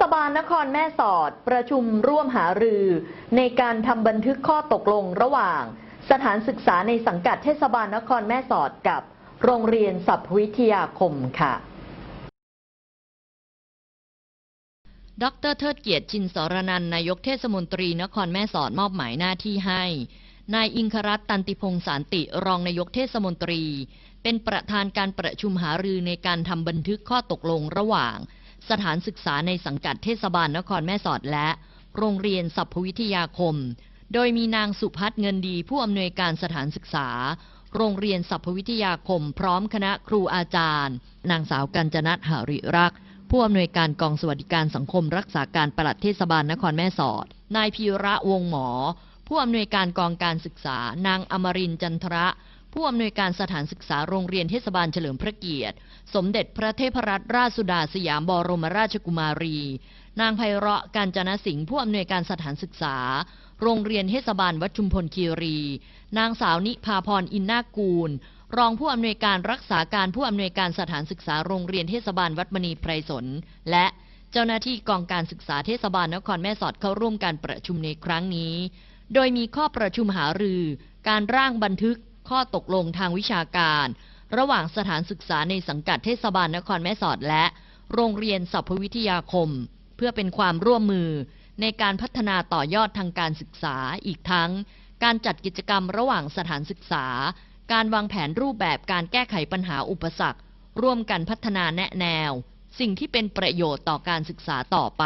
ศบาลนครแม่สอดประชุมร่วมหารือ ในการทำบันทึกข้อตกลงระหว่าง สถานศึกษาในสังกัดเทศบาลนครแม่สอดกับโรงเรียนสัพวิทยาคมค่ะดรเทิดเกียรติชินสรนันนายกเทศมนตรีนครแม่สอดมอบหมายหน้าที่ให้ นายอิงครัตน์ตันติพงสารติรองนายกเทศมนตรี เป็นประธานการประชุมหารือในการทำบันทึกข้อตกลงระหว่าง สถานศึกษาในสังกัดเทศบาลนครแม่สอดและ โรงเรียนสัพพวิทยาคม โดยมีนางสุพัฒน์เงินดีผู้อำนวยการสถานศึกษา โรงเรียนสัพพวิทยาคม พร้อมคณะครูอาจารย์ นางสาวกัญจนัทหาริรักษ์ผู้อำนวยการกองสวัสดิการสังคมรักษาการปลัดเทศบาลนครแม่สอด นายพีระวงหมอ ผู้อำนวยการกองการศึกษา นางอมรินจันทระ ผู้อำนวยการสถานศึกษาโรงเรียนเทศบาลเฉลิมพระเกียรติ สมเด็จพระเทพรัตนราชสุดาสยามบรมราชกุมารี นางไพเราะการจนสิงห์ผู้อำนวยการสถานศึกษา โรงเรียนเทศบาลวัดชุมพลคีรี นางสาวนิพาพรอินนากูล รองผู้อำนวยการรักษาการผู้อำนวยการสถานศึกษาโรงเรียนเทศบาลวัดมณีไพรสน และเจ้าหน้าที่กองการศึกษาเทศบาลนครแม่สอดเข้าร่วมการประชุมในครั้งนี้ โดยมีข้อประชุมหารือ การร่างบันทึก ข้อตกลงทางวิชาการ ระหว่างสถานศึกษาในสังกัดเทศบาลนครแม่สอดและ โรงเรียนสัพพวิทยาคม เพื่อเป็นความร่วมมือในการพัฒนาต่อยอดทางการศึกษาอีกทั้ง การจัดกิจกรรมระหว่างสถานศึกษา การวางแผนรูปแบบการแก้ไขปัญหาอุปสรรค ร่วมกันพัฒนาแนะแนว สิ่งที่เป็นประโยชน์ต่อการศึกษาต่อไป